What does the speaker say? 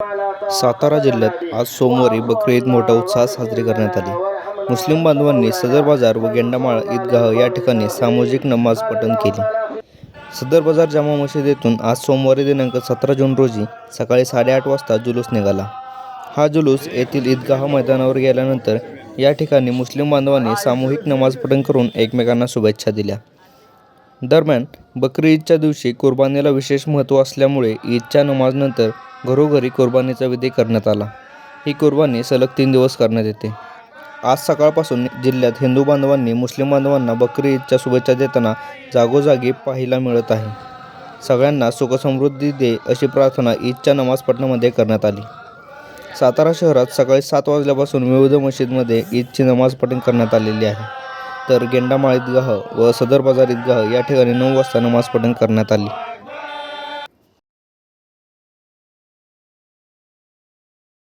सातारा जिल्ह्यात आज सोमवारी बकरी ईद मोठ्या उत्साहात साजरी करण्यात आली. मुस्लिम बांधवांनी सदर बाजार व गेंडामाळ ईदगाह या ठिकाणी सामूहिक नमाज पठण केली. सदर बाजार जामा मशिदीतून आज सोमवारी दिनांक सतरा जून रोजी सकाळी साडेआठ वाजता जुलूस निघाला. हा जुलूस येथील ईदगाह मैदानावर गेल्यानंतर या ठिकाणी मुस्लिम बांधवांनी सामूहिक नमाज पठण करून एकमेकांना शुभेच्छा दिल्या. दरम्यान बकरी ईदच्या दिवशी कुर्बानीला विशेष महत्त्व असल्यामुळे ईदच्या नमाजनंतर घरोघरी कुर्बानीचा विधी करण्यात आला. ही कुर्बानी सलग तीन दिवस करण्यात येते. आज सकाळपासून जिल्ह्यात हिंदू बांधवांनी मुस्लिम बांधवांना बकरी ईदच्या शुभेच्छा देताना जागोजागी पाहायला मिळत आहे. सगळ्यांना सुखसमृद्धी दे अशी प्रार्थना ईदच्या नमाज पठणामध्ये करण्यात आली. सातारा शहरात सकाळी सात वाजल्यापासून विविध मशीदमध्ये ईदची नमाज पठण करण्यात आलेली आहे. तर गेंडामाळ ईदगाह व सदर बाजार ईदगाह या ठिकाणी नऊ वाजता नमाज पठण करण्यात आली.